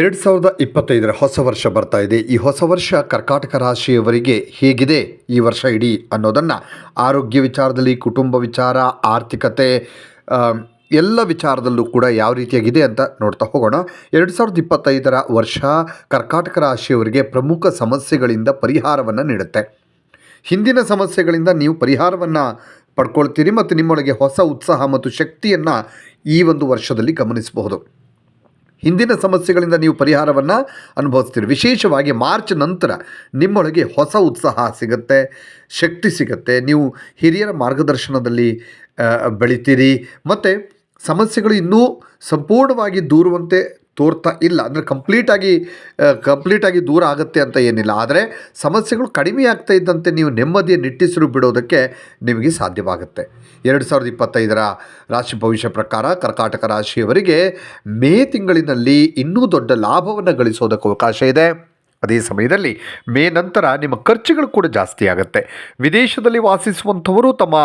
ಎರಡು ಸಾವಿರದ ಇಪ್ಪತ್ತೈದರ ಹೊಸ ವರ್ಷ ಬರ್ತಾ ಇದೆ. ಈ ಹೊಸ ವರ್ಷ ಕರ್ಕಾಟಕ ರಾಶಿಯವರಿಗೆ ಹೇಗಿದೆ? ಈ ವರ್ಷ ಇಡೀ ಅನ್ನೋದನ್ನು ಆರೋಗ್ಯ ವಿಚಾರದಲ್ಲಿ, ಕುಟುಂಬ ವಿಚಾರ, ಆರ್ಥಿಕತೆ ಎಲ್ಲ ವಿಚಾರದಲ್ಲೂ ಕೂಡ ಯಾವ ರೀತಿಯಾಗಿದೆ ಅಂತ ನೋಡ್ತಾ ಹೋಗೋಣ. ಎರಡು ಸಾವಿರದ ಇಪ್ಪತ್ತೈದರ ವರ್ಷ ಕರ್ಕಾಟಕ ರಾಶಿಯವರಿಗೆ ಪ್ರಮುಖ ಸಮಸ್ಯೆಗಳಿಂದ ಪರಿಹಾರವನ್ನು ನೀಡುತ್ತೆ. ಹಿಂದಿನ ಸಮಸ್ಯೆಗಳಿಂದ ನೀವು ಪರಿಹಾರವನ್ನು ಪಡ್ಕೊಳ್ತೀರಿ ಮತ್ತು ನಿಮ್ಮೊಳಗೆ ಹೊಸ ಉತ್ಸಾಹ ಮತ್ತು ಶಕ್ತಿಯನ್ನು ಈ ಒಂದು ವರ್ಷದಲ್ಲಿ ಗಮನಿಸಬಹುದು. ಹಿಂದಿನ ಸಮಸ್ಯೆಗಳಿಂದ ನೀವು ಪರಿಹಾರವನ್ನು ಅನುಭವಿಸ್ತೀರಿ. ವಿಶೇಷವಾಗಿ ಮಾರ್ಚ್ ನಂತರ ನಿಮ್ಮೊಳಗೆ ಹೊಸ ಉತ್ಸಾಹ ಸಿಗುತ್ತೆ, ಶಕ್ತಿ ಸಿಗುತ್ತೆ. ನೀವು ಹಿರಿಯರ ಮಾರ್ಗದರ್ಶನದಲ್ಲಿ ಬೆಳಿತೀರಿ. ಮತ್ತು ಸಮಸ್ಯೆಗಳು ಇನ್ನೂ ಸಂಪೂರ್ಣವಾಗಿ ದೂರುವಂತೆ ತೋರ್ತಾ ಇಲ್ಲ. ಅಂದರೆ ಕಂಪ್ಲೀಟಾಗಿ ಕಂಪ್ಲೀಟಾಗಿ ದೂರ ಆಗುತ್ತೆ ಅಂತ ಏನಿಲ್ಲ. ಆದರೆ ಸಮಸ್ಯೆಗಳು ಕಡಿಮೆ ಆಗ್ತಾ ಇದ್ದಂತೆ ನೀವು ನೆಮ್ಮದಿಯ ನಿಟ್ಟಿಸಿರು ಬಿಡೋದಕ್ಕೆ ನಿಮಗೆ ಸಾಧ್ಯವಾಗುತ್ತೆ. ಎರಡು ಸಾವಿರದ ಇಪ್ಪತ್ತೈದರ ರಾಶಿ ಭವಿಷ್ಯ ಪ್ರಕಾರ ಕರ್ಕಾಟಕ ರಾಶಿಯವರಿಗೆ ಮೇ ತಿಂಗಳಿನಲ್ಲಿ ಇನ್ನೂ ದೊಡ್ಡ ಲಾಭವನ್ನು ಗಳಿಸೋದಕ್ಕೆ ಅವಕಾಶ ಇದೆ. ಅದೇ ಸಮಯದಲ್ಲಿ ಮೇ ನಂತರ ನಿಮ್ಮ ಖರ್ಚುಗಳು ಕೂಡ ಜಾಸ್ತಿ ಆಗುತ್ತೆ. ವಿದೇಶದಲ್ಲಿ ವಾಸಿಸುವಂಥವರು ತಮ್ಮ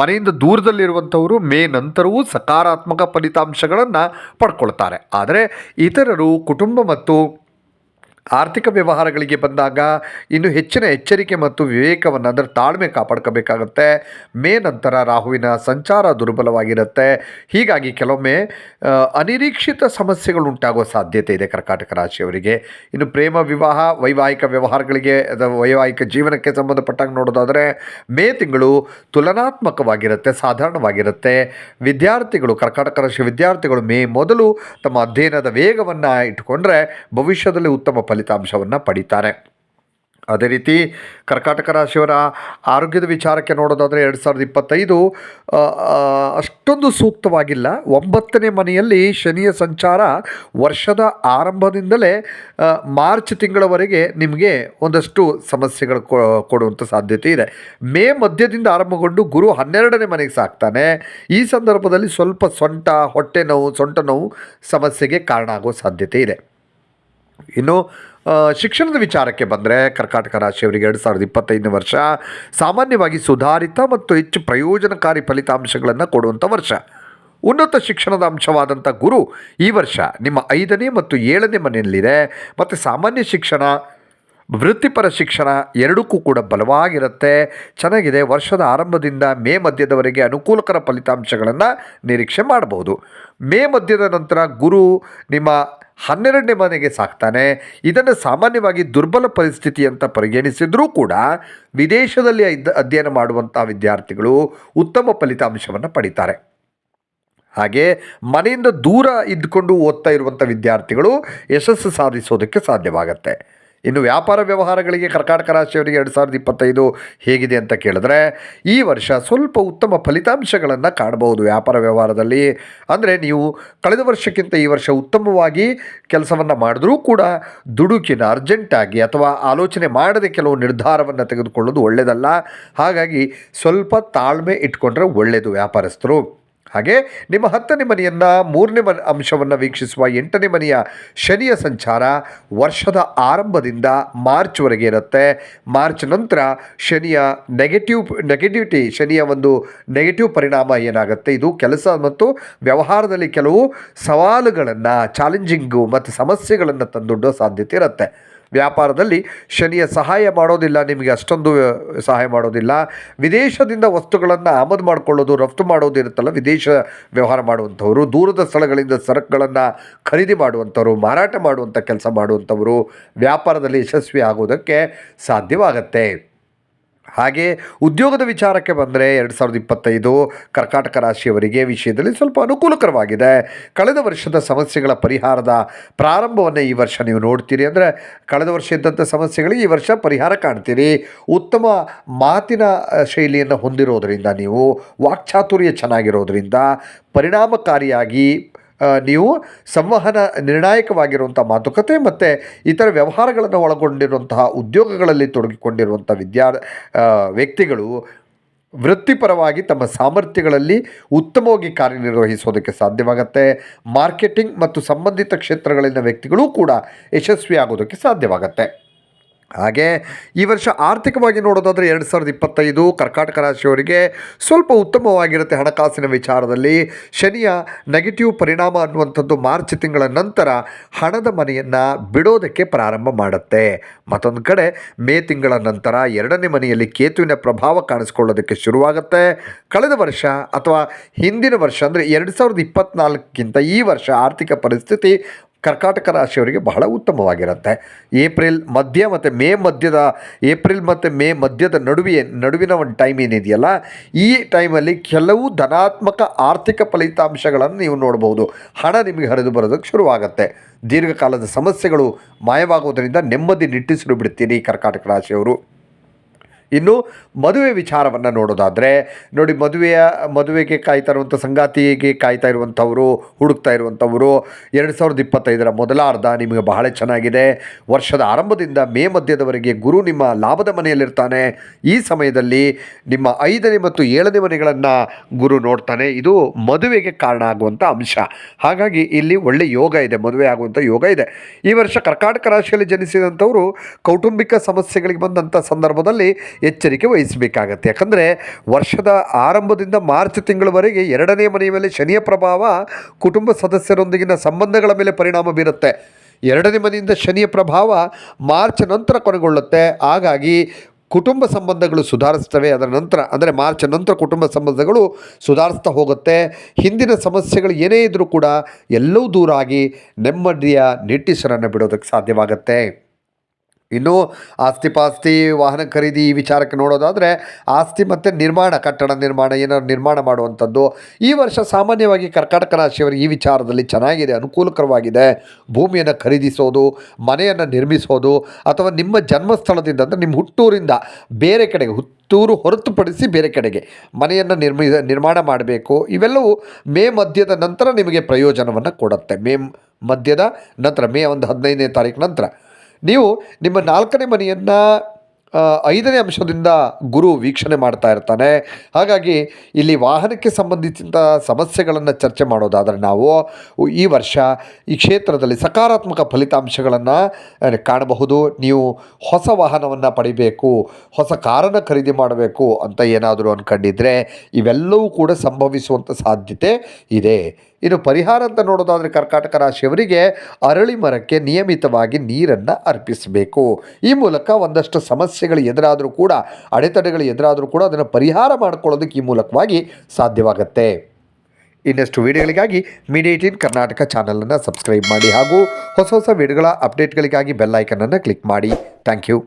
ಮನೆಯಿಂದ ದೂರದಲ್ಲಿರುವಂಥವರು ಮೇ ನಂತರವೂ ಸಕಾರಾತ್ಮಕ ಫಲಿತಾಂಶಗಳನ್ನು ಪಡ್ಕೊಳ್ತಾರೆ. ಆದರೆ ಇತರರು ಕುಟುಂಬ ಮತ್ತು ಆರ್ಥಿಕ ವ್ಯವಹಾರಗಳಿಗೆ ಬಂದಾಗ ಇನ್ನು ಹೆಚ್ಚಿನ ಎಚ್ಚರಿಕೆ ಮತ್ತು ವಿವೇಕವನ್ನು ಅಂದರೆ ತಾಳ್ಮೆ ಕಾಪಾಡ್ಕೋಬೇಕಾಗುತ್ತೆ. ಮೇ ನಂತರ ರಾಹುವಿನ ಸಂಚಾರ ದುರ್ಬಲವಾಗಿರುತ್ತೆ. ಹೀಗಾಗಿ ಕೆಲವೊಮ್ಮೆ ಅನಿರೀಕ್ಷಿತ ಸಮಸ್ಯೆಗಳು ಉಂಟಾಗುವ ಸಾಧ್ಯತೆ ಇದೆ ಕರ್ಕಾಟಕ ರಾಶಿಯವರಿಗೆ. ಇನ್ನು ಪ್ರೇಮ ವಿವಾಹ, ವೈವಾಹಿಕ ವ್ಯವಹಾರಗಳಿಗೆ ಅಥವಾ ವೈವಾಹಿಕ ಜೀವನಕ್ಕೆ ಸಂಬಂಧಪಟ್ಟಾಗ ನೋಡೋದಾದರೆ, ಮೇ ತಿಂಗಳು ತುಲನಾತ್ಮಕವಾಗಿರುತ್ತೆ, ಸಾಧಾರಣವಾಗಿರುತ್ತೆ. ವಿದ್ಯಾರ್ಥಿಗಳು, ಕರ್ಕಾಟಕ ರಾಶಿ ವಿದ್ಯಾರ್ಥಿಗಳು ಮೇ ಮೊದಲು ತಮ್ಮ ಅಧ್ಯಯನದ ವೇಗವನ್ನು ಇಟ್ಟುಕೊಂಡ್ರೆ ಭವಿಷ್ಯದಲ್ಲಿ ಉತ್ತಮ ಫಲಿತಾಂಶವನ್ನು ಪಡಿತಾರೆ. ಅದೇ ರೀತಿ ಕರ್ಕಾಟಕ ರಾಶಿಯವರ ಆರೋಗ್ಯದ ವಿಚಾರಕ್ಕೆ ನೋಡೋದಾದರೆ ಎರಡು ಸಾವಿರದ ಇಪ್ಪತ್ತೈದು ಅಷ್ಟೊಂದು ಸೂಕ್ತವಾಗಿಲ್ಲ. ಒಂಬತ್ತನೇ ಮನೆಯಲ್ಲಿ ಶನಿಯ ಸಂಚಾರ ವರ್ಷದ ಆರಂಭದಿಂದಲೇ ಮಾರ್ಚ್ ತಿಂಗಳವರೆಗೆ ನಿಮಗೆ ಒಂದಷ್ಟು ಸಮಸ್ಯೆಗಳು ಕೊಡುವಂಥ ಸಾಧ್ಯತೆ ಇದೆ. ಮೇ ಮಧ್ಯದಿಂದ ಆರಂಭಗೊಂಡು ಗುರು ಹನ್ನೆರಡನೇ ಮನೆಗೆ ಸಾಕ್ತಾನೆ. ಈ ಸಂದರ್ಭದಲ್ಲಿ ಸ್ವಲ್ಪ ಸೊಂಟ, ಹೊಟ್ಟೆ ನೋವು, ಸೊಂಟ ನೋವು ಸಮಸ್ಯೆಗೆ ಕಾರಣ ಆಗೋ ಸಾಧ್ಯತೆ ಇದೆ. ಇನ್ನು ಶಿಕ್ಷಣದ ವಿಚಾರಕ್ಕೆ ಬಂದರೆ ಕರ್ಕಾಟಕ ರಾಶಿಯವರಿಗೆ ಎರಡು ಸಾವಿರದ ಇಪ್ಪತ್ತೈದನೇ ವರ್ಷ ಸಾಮಾನ್ಯವಾಗಿ ಸುಧಾರಿತ ಮತ್ತು ಹೆಚ್ಚು ಪ್ರಯೋಜನಕಾರಿ ಫಲಿತಾಂಶಗಳನ್ನು ಕೊಡುವಂಥ ವರ್ಷ. ಉನ್ನತ ಶಿಕ್ಷಣದ ಅಂಶವಾದಂಥ ಗುರು ಈ ವರ್ಷ ನಿಮ್ಮ ಐದನೇ ಮತ್ತು ಏಳನೇ ಮನೆಯಲ್ಲಿದೆ. ಮತ್ತು ಸಾಮಾನ್ಯ ಶಿಕ್ಷಣ, ವೃತ್ತಿಪರ ಶಿಕ್ಷಣ ಎರಡಕ್ಕೂ ಕೂಡ ಬಲವಾಗಿರುತ್ತೆ. ಚೆನ್ನಾಗಿದೆ, ವರ್ಷದ ಆರಂಭದಿಂದ ಮೇ ಮಧ್ಯದವರೆಗೆ ಅನುಕೂಲಕರ ಫಲಿತಾಂಶಗಳನ್ನು ನಿರೀಕ್ಷೆ ಮಾಡಬಹುದು. ಮೇ ಮಧ್ಯದ ನಂತರ ಗುರು ನಿಮ್ಮ ಹನ್ನೆರಡನೇ ಮನೆಗೆ ಸಾಕ್ತಾನೆ. ಇದನ್ನು ಸಾಮಾನ್ಯವಾಗಿ ದುರ್ಬಲ ಪರಿಸ್ಥಿತಿ ಅಂತ ಪರಿಗಣಿಸಿದರೂ ಕೂಡ ವಿದೇಶದಲ್ಲಿ ಅಧ್ಯಯನ ಮಾಡುವಂಥ ವಿದ್ಯಾರ್ಥಿಗಳು ಉತ್ತಮ ಫಲಿತಾಂಶವನ್ನು ಪಡಿತಾರೆ. ಹಾಗೆ ಮನೆಯಿಂದ ದೂರ ಇದ್ದುಕೊಂಡು ಓದ್ತಾ ಇರುವಂಥ ವಿದ್ಯಾರ್ಥಿಗಳು ಯಶಸ್ಸು ಸಾಧಿಸೋದಕ್ಕೆ ಸಾಧ್ಯವಾಗತ್ತೆ. ಇನ್ನು ವ್ಯಾಪಾರ ವ್ಯವಹಾರಗಳಿಗೆ ಕರ್ನಾಟಕ ರಾಶಿಯವರಿಗೆ ಎರಡು ಸಾವಿರದ ಇಪ್ಪತ್ತೈದು ಹೇಗಿದೆ ಅಂತ ಕೇಳಿದ್ರೆ, ಈ ವರ್ಷ ಸ್ವಲ್ಪ ಉತ್ತಮ ಫಲಿತಾಂಶಗಳನ್ನು ಕಾಣಬಹುದು ವ್ಯಾಪಾರ ವ್ಯವಹಾರದಲ್ಲಿ. ಅಂದರೆ ನೀವು ಕಳೆದ ವರ್ಷಕ್ಕಿಂತ ಈ ವರ್ಷ ಉತ್ತಮವಾಗಿ ಕೆಲಸವನ್ನು ಮಾಡಿದ್ರೂ ಕೂಡ ದುಡುಕಿನ ಅರ್ಜೆಂಟಾಗಿ ಅಥವಾ ಆಲೋಚನೆ ಮಾಡದೆ ಕೆಲವು ನಿರ್ಧಾರವನ್ನು ತೆಗೆದುಕೊಳ್ಳೋದು ಒಳ್ಳೆಯದಲ್ಲ ಹಾಗಾಗಿ ಸ್ವಲ್ಪ ತಾಳ್ಮೆ ಇಟ್ಕೊಂಡ್ರೆ ಒಳ್ಳೆಯದು ವ್ಯಾಪಾರಸ್ಥರು. ಹಾಗೆ ನಿಮ್ಮ ಹತ್ತನೇ ಮನೆಯನ್ನು ಮೂರನೇ ಮನೆ ಅಂಶವನ್ನು ವೀಕ್ಷಿಸುವ ಎಂಟನೇ ಮನೆಯ ಶನಿಯ ಸಂಚಾರ ವರ್ಷದ ಆರಂಭದಿಂದ ಮಾರ್ಚ್ವರೆಗೆ ಇರುತ್ತೆ. ಮಾರ್ಚ್ ನಂತರ ಶನಿಯ ನೆಗೆಟಿವ್ ನೆಗೆಟಿವಿಟಿ ಶನಿಯ ಒಂದು ನೆಗೆಟಿವ್ ಪರಿಣಾಮ ಏನಾಗುತ್ತೆ? ಇದು ಕೆಲಸ ಮತ್ತು ವ್ಯವಹಾರದಲ್ಲಿ ಕೆಲವು ಸವಾಲುಗಳನ್ನು ಚಾಲೆಂಜಿಂಗು ಮತ್ತು ಸಮಸ್ಯೆಗಳನ್ನು ತಂದೊಡ್ಡೋ ಸಾಧ್ಯತೆ ಇರುತ್ತೆ. ವ್ಯಾಪಾರದಲ್ಲಿ ಶನಿಯ ಸಹಾಯ ಮಾಡೋದಿಲ್ಲ, ನಿಮಗೆ ಅಷ್ಟೊಂದು ಸಹಾಯ ಮಾಡೋದಿಲ್ಲ. ವಿದೇಶದಿಂದ ವಸ್ತುಗಳನ್ನು ಆಮದು ಮಾಡಿಕೊಳ್ಳೋದು, ರಫ್ತು ಮಾಡೋದು ಇರುತ್ತಲ್ಲ, ವಿದೇಶ ವ್ಯವಹಾರ ಮಾಡುವಂಥವರು, ದೂರದ ಸ್ಥಳಗಳಿಂದ ಸರಕುಗಳನ್ನು ಖರೀದಿ ಮಾಡುವಂಥವ್ರು, ಮಾರಾಟ ಮಾಡುವಂಥ ಕೆಲಸ ಮಾಡುವಂಥವರು ವ್ಯಾಪಾರದಲ್ಲಿ ಯಶಸ್ವಿ ಆಗೋದಕ್ಕೆ ಸಾಧ್ಯವಾಗತ್ತೆ. ಹಾಗೆ ಉದ್ಯೋಗದ ವಿಚಾರಕ್ಕೆ ಬಂದರೆ ಎರಡು ಸಾವಿರದ ಇಪ್ಪತ್ತೈದು ಕರ್ಕಾಟಕ ರಾಶಿಯವರಿಗೆ ವಿಷಯದಲ್ಲಿ ಸ್ವಲ್ಪ ಅನುಕೂಲಕರವಾಗಿದೆ. ಕಳೆದ ವರ್ಷದ ಸಮಸ್ಯೆಗಳ ಪರಿಹಾರದ ಪ್ರಾರಂಭವನ್ನು ಈ ವರ್ಷ ನೀವು ನೋಡ್ತೀರಿ. ಅಂದರೆ ಕಳೆದ ವರ್ಷ ಇದ್ದಂಥ ಸಮಸ್ಯೆಗಳಿಗೆ ಈ ವರ್ಷ ಪರಿಹಾರ ಕಾಣ್ತೀರಿ. ಉತ್ತಮ ಮಾತಿನ ಶೈಲಿಯನ್ನು ಹೊಂದಿರೋದರಿಂದ ನೀವು, ವಾಕ್ಚಾತುರ್ಯ ಚೆನ್ನಾಗಿರೋದ್ರಿಂದ ಪರಿಣಾಮಕಾರಿಯಾಗಿ ನೀವು ಸಂವಹನ ನಿರ್ಣಾಯಕವಾಗಿರುವಂಥ ಮಾತುಕತೆ ಮತ್ತು ಇತರ ವ್ಯವಹಾರಗಳನ್ನು ಒಳಗೊಂಡಿರುವಂತಹ ಉದ್ಯೋಗಗಳಲ್ಲಿ ತೊಡಗಿಕೊಂಡಿರುವಂಥ ವಿದ್ಯಾ ವ್ಯಕ್ತಿಗಳು ವೃತ್ತಿಪರವಾಗಿ ತಮ್ಮ ಸಾಮರ್ಥ್ಯಗಳಲ್ಲಿ ಉತ್ತಮವಾಗಿ ಕಾರ್ಯನಿರ್ವಹಿಸೋದಕ್ಕೆ ಸಾಧ್ಯವಾಗುತ್ತೆ. ಮಾರ್ಕೆಟಿಂಗ್ ಮತ್ತು ಸಂಬಂಧಿತ ಕ್ಷೇತ್ರಗಳಲ್ಲಿನ ವ್ಯಕ್ತಿಗಳೂ ಕೂಡ ಯಶಸ್ವಿ ಆಗೋದಕ್ಕೆ ಸಾಧ್ಯವಾಗುತ್ತೆ. ಹಾಗೆ ಈ ವರ್ಷ ಆರ್ಥಿಕವಾಗಿ ನೋಡೋದಾದರೆ ಎರಡು ಸಾವಿರದ ಇಪ್ಪತ್ತೈದು ಕರ್ಕಾಟಕ ರಾಶಿಯವರಿಗೆ ಸ್ವಲ್ಪ ಉತ್ತಮವಾಗಿರುತ್ತೆ ಹಣಕಾಸಿನ ವಿಚಾರದಲ್ಲಿ. ಶನಿಯ ನೆಗೆಟಿವ್ ಪರಿಣಾಮ ಅನ್ನುವಂಥದ್ದು ಮಾರ್ಚ್ ತಿಂಗಳ ನಂತರ ಹಣದ ಮನೆಯನ್ನು ಬಿಡೋದಕ್ಕೆ ಪ್ರಾರಂಭ ಮಾಡುತ್ತೆ. ಮತ್ತೊಂದು ಕಡೆ ಮೇ ತಿಂಗಳ ನಂತರ ಎರಡನೇ ಮನೆಯಲ್ಲಿ ಕೇತುವಿನ ಪ್ರಭಾವ ಕಾಣಿಸ್ಕೊಳ್ಳೋದಕ್ಕೆ ಶುರುವಾಗುತ್ತೆ. ಕಳೆದ ವರ್ಷ ಅಥವಾ ಹಿಂದಿನ ವರ್ಷ ಅಂದರೆ ಎರಡು ಸಾವಿರದ ಇಪ್ಪತ್ತ್ನಾಲ್ಕಕ್ಕಿಂತ ಈ ವರ್ಷ ಆರ್ಥಿಕ ಪರಿಸ್ಥಿತಿ ಕರ್ಕಾಟಕ ರಾಶಿಯವರಿಗೆ ಬಹಳ ಉತ್ತಮವಾಗಿರುತ್ತೆ. ಏಪ್ರಿಲ್ ಮಧ್ಯ ಮತ್ತು ಮೇ ಮಧ್ಯದ, ಏಪ್ರಿಲ್ ಮತ್ತು ಮೇ ಮಧ್ಯದ ನಡುವೆ, ನಡುವಿನ ಒಂದು ಟೈಮ್ ಏನಿದೆಯಲ್ಲ, ಈ ಟೈಮಲ್ಲಿ ಕೆಲವು ಧನಾತ್ಮಕ ಆರ್ಥಿಕ ಫಲಿತಾಂಶಗಳನ್ನು ನೀವು ನೋಡಬಹುದು ಹಣ ನಿಮಗೆ ಹರಿದು ಬರೋದಕ್ಕೆ ಶುರುವಾಗುತ್ತೆ. ದೀರ್ಘಕಾಲದ ಸಮಸ್ಯೆಗಳು ಮಾಯವಾಗುವುದರಿಂದ ನೆಮ್ಮದಿ ನಿಟ್ಟಿಸಿರು ಬಿಡ್ತೀರಿ ಕರ್ಕಾಟಕ ರಾಶಿಯವರು. ಇನ್ನು ಮದುವೆ ವಿಚಾರವನ್ನು ನೋಡೋದಾದರೆ ನೋಡಿ ಮದುವೆಯ, ಮದುವೆಗೆ ಕಾಯ್ತಾ ಇರುವಂಥ ಸಂಗಾತಿಗೆ ಕಾಯ್ತಾ ಇರುವಂಥವರು, ಹುಡುಕ್ತಾ ಇರುವಂಥವರು ಎರಡು ಸಾವಿರದ ಇಪ್ಪತ್ತೈದರ ಮೊದಲಾರ್ಧ ನಿಮಗೆ ಬಹಳ ಚೆನ್ನಾಗಿದೆ. ವರ್ಷದ ಆರಂಭದಿಂದ ಮೇ ಮಧ್ಯದವರೆಗೆ ಗುರು ನಿಮ್ಮ ಲಾಭದ ಮನೆಯಲ್ಲಿರ್ತಾನೆ. ಈ ಸಮಯದಲ್ಲಿ ನಿಮ್ಮ ಐದನೇ ಮತ್ತು ಏಳನೇ ಮನೆಗಳನ್ನು ಗುರು ನೋಡ್ತಾನೆ. ಇದು ಮದುವೆಗೆ ಕಾರಣ ಆಗುವಂಥ ಅಂಶ. ಹಾಗಾಗಿ ಇಲ್ಲಿ ಒಳ್ಳೆ ಯೋಗ ಇದೆ, ಮದುವೆ ಆಗುವಂಥ ಯೋಗ ಇದೆ. ಈ ವರ್ಷ ಕರ್ಕಾಟಕ ರಾಶಿಯಲ್ಲಿ ಜನಿಸಿದಂಥವರು ಕೌಟುಂಬಿಕ ಸಮಸ್ಯೆಗಳಿಗೆ ಬಂದಂಥ ಸಂದರ್ಭದಲ್ಲಿ ಎಚ್ಚರಿಕೆ ವಹಿಸಬೇಕಾಗತ್ತೆ. ಯಾಕಂದರೆ ವರ್ಷದ ಆರಂಭದಿಂದ ಮಾರ್ಚ್ ತಿಂಗಳವರೆಗೆ ಎರಡನೇ ಮನೆಯ ಮೇಲೆ ಶನಿಯ ಪ್ರಭಾವ ಕುಟುಂಬ ಸದಸ್ಯರೊಂದಿಗಿನ ಸಂಬಂಧಗಳ ಮೇಲೆ ಪರಿಣಾಮ ಬೀರುತ್ತೆ. ಎರಡನೇ ಮನೆಯಿಂದ ಶನಿಯ ಪ್ರಭಾವ ಮಾರ್ಚ್ ನಂತರ ಕೊನೆಗೊಳ್ಳುತ್ತೆ. ಹಾಗಾಗಿ ಕುಟುಂಬ ಸಂಬಂಧಗಳು ಸುಧಾರಿಸ್ತವೆ. ಅದರ ನಂತರ, ಅಂದರೆ ಮಾರ್ಚ್ ನಂತರ ಕುಟುಂಬ ಸಂಬಂಧಗಳು ಸುಧಾರಿಸ್ತಾ ಹೋಗುತ್ತೆ. ಹಿಂದಿನ ಸಮಸ್ಯೆಗಳು ಏನೇ ಇದ್ದರೂ ಕೂಡ ಎಲ್ಲವೂ ದೂರ ಆಗಿ ನೆಮ್ಮದಿಯ ನಿಟ್ಟೀಸರನ್ನು ಬಿಡೋದಕ್ಕೆ ಸಾಧ್ಯವಾಗುತ್ತೆ. ಇನ್ನು ಆಸ್ತಿ ಪಾಸ್ತಿ ವಾಹನ ಖರೀದಿ ಈ ವಿಚಾರಕ್ಕೆ ನೋಡೋದಾದರೆ ಆಸ್ತಿ ಮತ್ತು ನಿರ್ಮಾಣ, ಕಟ್ಟಡ ನಿರ್ಮಾಣ, ಏನಾದ್ರು ನಿರ್ಮಾಣ ಮಾಡುವಂಥದ್ದು. ಈ ವರ್ಷ ಸಾಮಾನ್ಯವಾಗಿ ಕರ್ಕಾಟಕ ರಾಶಿಯವರಿಗೆ ಈ ವಿಚಾರದಲ್ಲಿ ಚೆನ್ನಾಗಿದೆ, ಅನುಕೂಲಕರವಾಗಿದೆ. ಭೂಮಿಯನ್ನು ಖರೀದಿಸೋದು, ಮನೆಯನ್ನು ನಿರ್ಮಿಸೋದು, ಅಥವಾ ನಿಮ್ಮ ಜನ್ಮಸ್ಥಳದಿಂದ ಅಂದರೆ ನಿಮ್ಮ ಹುಟ್ಟೂರಿಂದ ಬೇರೆ ಕಡೆಗೆ, ಹುತ್ತೂರು ಹೊರತುಪಡಿಸಿ ಬೇರೆ ಕಡೆಗೆ ಮನೆಯನ್ನು ನಿರ್ಮಿ, ನಿರ್ಮಾಣ ಮಾಡಬೇಕು. ಇವೆಲ್ಲವೂ ಮೇ ಮಧ್ಯದ ನಂತರ ನಿಮಗೆ ಪ್ರಯೋಜನವನ್ನು ಕೊಡುತ್ತೆ. ಮೇ ಮಧ್ಯದ ನಂತರ, ಮೇ ಒಂದು ಹದಿನೈದನೇ ತಾರೀಕು ನಂತರ. ನೀವು ನಿಮ್ಮ ನಾಲ್ಕನೇ ಮನೆಯನ್ನು ಐದನೇ ಅಂಶದಿಂದ ಗುರು ವೀಕ್ಷಣೆ ಮಾಡ್ತಾ ಇರ್ತಾನೆ. ಹಾಗಾಗಿ ಇಲ್ಲಿ ವಾಹನಕ್ಕೆ ಸಂಬಂಧಿಸಿದ ಸಮಸ್ಯೆಗಳನ್ನು ಚರ್ಚೆ ಮಾಡೋದಾದರೆ ನಾವು ಈ ವರ್ಷ ಈ ಕ್ಷೇತ್ರದಲ್ಲಿ ಸಕಾರಾತ್ಮಕ ಫಲಿತಾಂಶಗಳನ್ನು ಕಾಣಬಹುದು. ನೀವು ಹೊಸ ವಾಹನವನ್ನು ಪಡಿಬೇಕು, ಹೊಸ ಕಾರನ್ನು ಖರೀದಿ ಮಾಡಬೇಕು ಅಂತ ಏನಾದರೂ ಅಂದ್ಕೊಂಡಿದ್ರೆ ಇವೆಲ್ಲವೂ ಕೂಡ ಸಂಭವಿಸುವಂಥ ಸಾಧ್ಯತೆ ಇದೆ. ಇನ್ನು ಪರಿಹಾರ ಅಂತ ನೋಡೋದಾದರೆ ಕರ್ಕಾಟಕ ರಾಶಿಯವರಿಗೆ ಅರಳಿ ಮರಕ್ಕೆ ನಿಯಮಿತವಾಗಿ ನೀರನ್ನು ಅರ್ಪಿಸಬೇಕು. ಈ ಮೂಲಕ ಒಂದಷ್ಟು ಸಮಸ್ಯೆಗಳು ಎದುರಾದರೂ ಕೂಡ, ಅಡೆತಡೆಗಳು ಎದುರಾದರೂ ಕೂಡ ಅದನ್ನು ಪರಿಹಾರ ಮಾಡಿಕೊಳ್ಳೋದಕ್ಕೆ ಈ ಮೂಲಕವಾಗಿ ಸಾಧ್ಯವಾಗುತ್ತೆ. ಇನ್ನಷ್ಟು ವಿಡಿಯೋಗಳಿಗಾಗಿ ಮೀಡಿಯೇಟಿನ್ ಕರ್ನಾಟಕ ಚಾನಲನ್ನು ಸಬ್ಸ್ಕ್ರೈಬ್ ಮಾಡಿ ಹಾಗೂ ಹೊಸ ಹೊಸ ವಿಡಿಯೋಗಳ ಅಪ್ಡೇಟ್ಗಳಿಗಾಗಿ ಬೆಲ್ಲೈಕನನ್ನು ಕ್ಲಿಕ್ ಮಾಡಿ. Thank you.